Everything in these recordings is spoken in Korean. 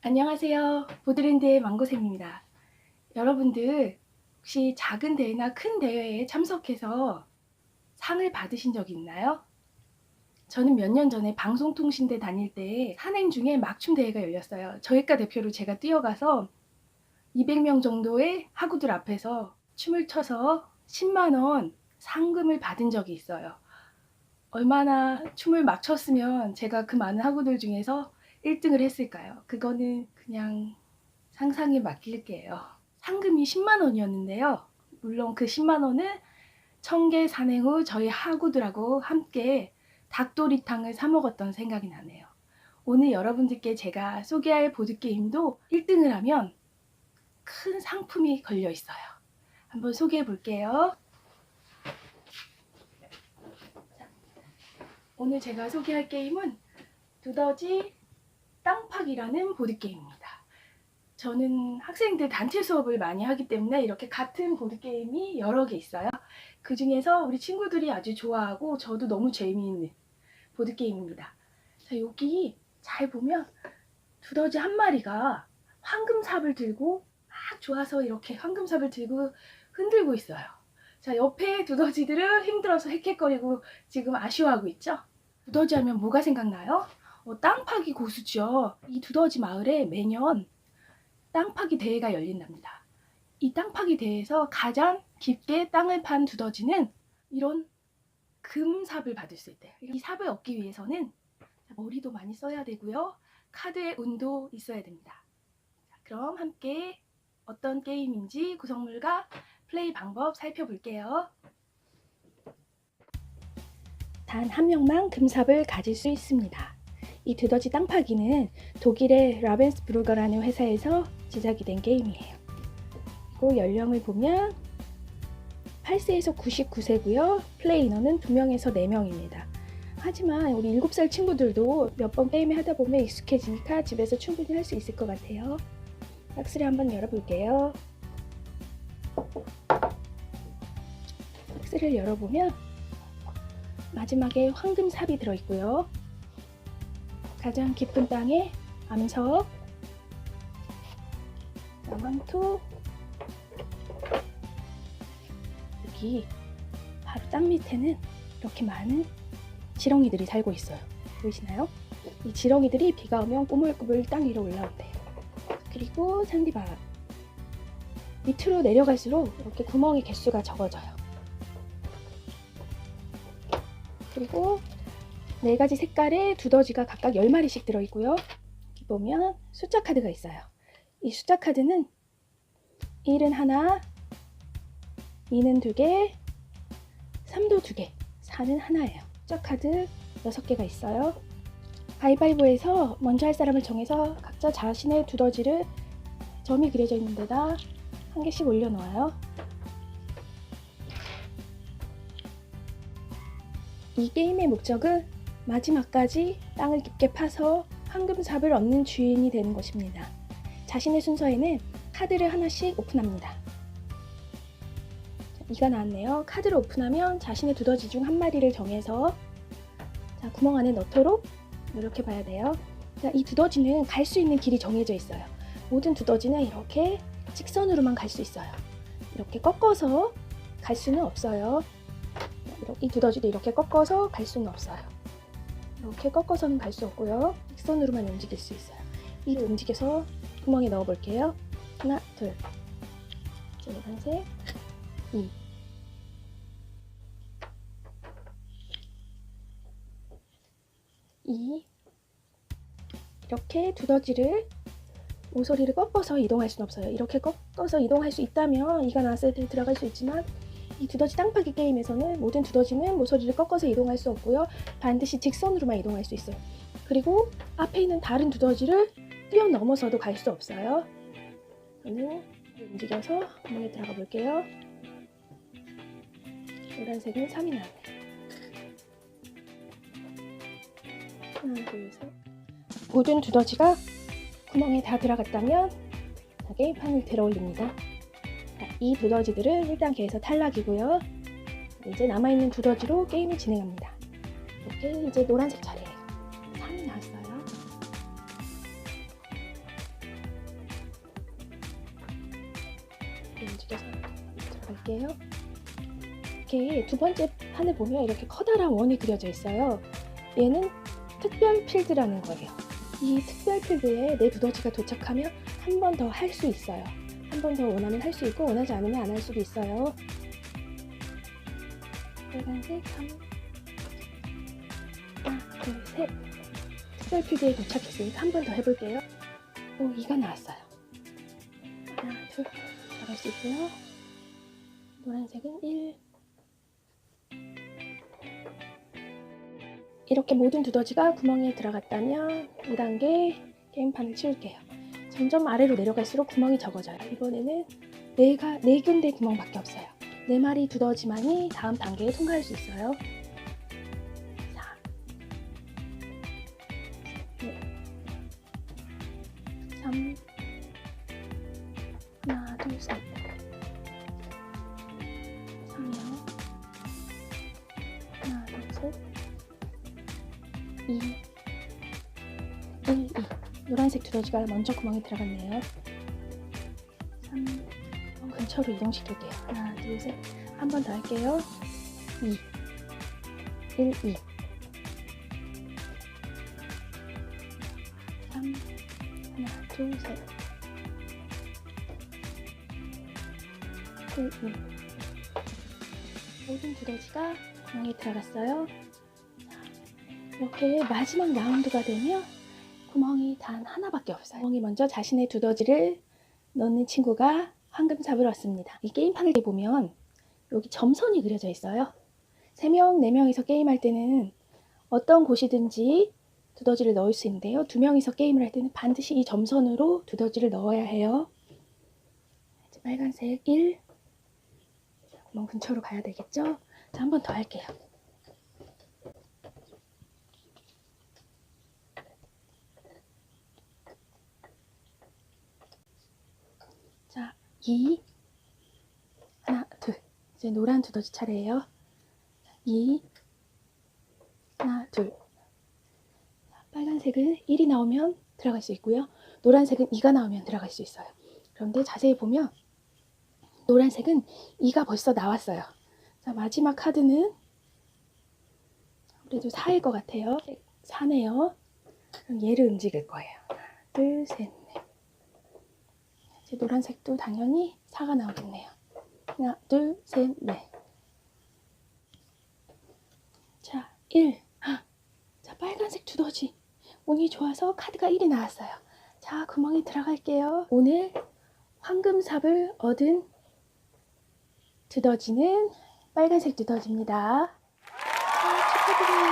안녕하세요. 보드랜드의 망고쌤입니다. 여러분들 혹시 작은 대회나 큰 대회에 참석해서 상을 받으신 적 있나요? 저는 몇 년 전에 방송통신대 다닐 때 산행 중에 막춤 대회가 열렸어요. 저희과 대표로 제가 뛰어가서 200명 정도의 하구들 앞에서 춤을 춰서 10만 원 상금을 받은 적이 있어요. 얼마나 춤을 막 췄으면 제가 그 많은 하구들 중에서 1등을 했을까요? 그거는 그냥 상상에 맡길게요. 상금이 10만 원이었는데요. 물론 그 10만 원은 청계 산행 후 저희 하구들하고 함께 닭도리탕을 사 먹었던 생각이 나네요. 오늘 여러분들께 제가 소개할 보드게임도 1등을 하면 큰 상품이 걸려 있어요. 한번 소개해 볼게요. 오늘 제가 소개할 게임은 두더지 땅파기라는 보드게임입니다. 저는 학생들 단체 수업을 많이 하기 때문에 이렇게 같은 보드게임이 여러 개 있어요. 그 중에서 우리 친구들이 아주 좋아하고 저도 너무 재미있는 보드게임입니다. 자, 여기 잘 보면 두더지 한 마리가 황금삽을 들고 막 좋아서 이렇게 황금삽을 들고 흔들고 있어요. 자, 옆에 두더지들은 힘들어서 헥헥거리고 지금 아쉬워하고 있죠? 두더지 하면 뭐가 생각나요? 어, 땅 파기 고수죠. 이 두더지 마을에 매년 땅 파기 대회가 열린답니다. 이 땅 파기 대회에서 가장 깊게 땅을 판 두더지는 이런 금삽을 받을 수 있대요. 이 삽을 얻기 위해서는 머리도 많이 써야 되고요. 카드의 운도 있어야 됩니다. 자, 그럼 함께 어떤 게임인지 구성물과 플레이 방법 살펴볼게요. 단 한 명만 금삽을 가질 수 있습니다. 이 두더지 땅 파기는 독일의 라벤스브루거라는 회사에서 제작이 된 게임이에요. 그리고 연령을 보면 8세에서 99세고요. 플레이 인원은 2명에서 4명입니다. 하지만 우리 7살 친구들도 몇 번 게임을 하다 보면 익숙해지니까 집에서 충분히 할 수 있을 것 같아요. 박스를 한번 열어볼게요. 박스를 열어보면 마지막에 황금 삽이 들어있고요. 가장 깊은 땅에 암석, 나망토, 여기 바로 땅 밑에는 이렇게 많은 지렁이들이 살고 있어요. 보이시나요? 이 지렁이들이 비가 오면 꾸물꾸물 땅 위로 올라온대요. 그리고 산디바 밑으로 내려갈수록 이렇게 구멍의 개수가 적어져요. 그리고 네 가지 색깔의 두더지가 각각 10마리씩 들어있고요. 여기 보면 숫자 카드가 있어요. 이 숫자 카드는 1은 하나, 2는 두 개, 3도 두 개, 4는 하나예요. 숫자 카드 6개가 있어요. 가위바위보에서 먼저 할 사람을 정해서 각자 자신의 두더지를 점이 그려져 있는 데다 한 개씩 올려놓아요. 이 게임의 목적은 마지막까지 땅을 깊게 파서 황금삽을 얻는 주인이 되는 것입니다. 자신의 순서에는 카드를 하나씩 오픈합니다. 자, 이가 나왔네요. 카드를 오픈하면 자신의 두더지 중 한 마리를 정해서 자, 구멍 안에 넣도록 이렇게 봐야 돼요. 자, 이 두더지는 갈 수 있는 길이 정해져 있어요. 모든 두더지는 이렇게 직선으로만 갈 수 있어요. 이렇게 꺾어서 갈 수는 없어요. 이 두더지도 이렇게 꺾어서 갈 수는 없어요. 이렇게 꺾어서는 갈 수 없고요. 직선으로만 움직일 수 있어요. 이를 움직여서 구멍에 넣어 볼게요. 하나, 둘, 노란색, 이. 이. 이렇게 두더지를 모서리를 꺾어서 이동할 수는 없어요. 이렇게 꺾어서 이동할 수 있다면 이가 나왔을 때 들어갈 수 있지만 이 두더지 땅파기 게임에서는 모든 두더지는 모서리를 꺾어서 이동할 수 없고요. 반드시 직선으로만 이동할 수 있어요. 그리고 앞에 있는 다른 두더지를 뛰어넘어서도 갈 수 없어요. 저는 움직여서 구멍에 들어가 볼게요. 노란색은 3이 나네요. 하나, 둘, 셋. 모든 두더지가 구멍에 다 들어갔다면 게임판을 들어 올립니다. 이 두더지들은 1단계에서 탈락이고요. 이제 남아있는 두더지로 게임을 진행합니다. 이렇게 이제 노란색 차례예요. 3이 나왔어요. 네, 움직여서 들어갈게요. 이렇게 두 번째 판을 보면 이렇게 커다란 원이 그려져 있어요. 얘는 특별 필드라는 거예요. 이 특별 필드에 네 내 두더지가 도착하면 한 번 더 할 수 있어요. 한 번 더 원하면 할 수 있고 원하지 않으면 안 할 수도 있어요. 빨간색 3 하나 둘셋 특별 필드에 도착했으니까 한 번 더 해볼게요. 오 2가 나왔어요. 하나 둘 잘할 수 있고요. 노란색은 1 이렇게 모든 두더지가 구멍에 들어갔다면 2단계 게임판을 치울게요. 점점 아래로 내려갈수록 구멍이 적어져요. 이번에는 네가 네 군데 구멍밖에 없어요. 네 마리 두더지만이 다음 단계에 통과할 수 있어요. 4, 넷, 3, 하나, 둘, 셋. 3이요. 하나, 둘, 셋. 2, 1, 2. 노란색 두더지가 먼저 구멍에 들어갔네요. 3, 구멍 근처로 이동시킬게요. 하나, 둘, 셋. 한 번 더 할게요. 2, 1, 2. 3, 하나, 둘, 셋. 1, 2. 모든 두더지가 구멍에 들어갔어요. 이렇게 마지막 라운드가 되면 구멍이 단 하나밖에 없어요. 구멍이 먼저 자신의 두더지를 넣는 친구가 황금삽을 얻습니다. 이 게임판을 보면 여기 점선이 그려져 있어요. 3명, 4명이서 게임할 때는 어떤 곳이든지 두더지를 넣을 수 있는데요. 2명이서 게임을 할 때는 반드시 이 점선으로 두더지를 넣어야 해요. 빨간색 1. 구멍 근처로 가야 되겠죠? 자, 한 번 더 할게요. 자, 2 하나, 둘. 이제 노란 두더지 차례예요. 2 하나, 둘. 자, 빨간색은 1이 나오면 들어갈 수 있고요. 노란색은 2가 나오면 들어갈 수 있어요. 그런데 자세히 보면 노란색은 2가 벌써 나왔어요. 자, 마지막 카드는 그래도 4일 것 같아요. 4네요. 그럼 얘를 움직일 거예요. 하나, 둘, 셋, 넷. 이제 노란색도 당연히 4가 나오겠네요. 하나, 둘, 셋, 넷. 자, 1. 아, 자, 빨간색 두더지. 운이 좋아서 카드가 1이 나왔어요. 자, 구멍에 들어갈게요. 오늘 황금삽을 얻은 두더지는 빨간색 두더지입니다. 자, 축하드려요.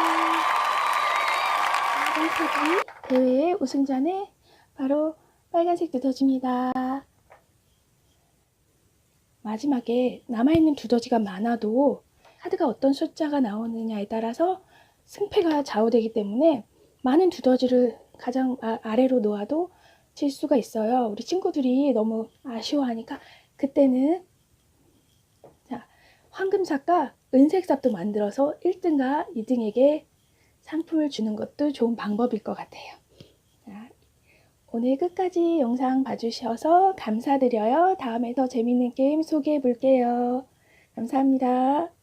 빨간색이 대회의 우승자는 바로 빨간색 두더지입니다. 마지막에 남아있는 두더지가 많아도 카드가 어떤 숫자가 나오느냐에 따라서 승패가 좌우되기 때문에 많은 두더지를 가장 아, 아래로 놓아도 질 수가 있어요. 우리 친구들이 너무 아쉬워하니까 그때는 자 황금삽과 은색삽도 만들어서 1등과 2등에게 상품을 주는 것도 좋은 방법일 것 같아요. 자, 오늘 끝까지 영상 봐주셔서 감사드려요. 다음에 더 재밌는 게임 소개해 볼게요. 감사합니다.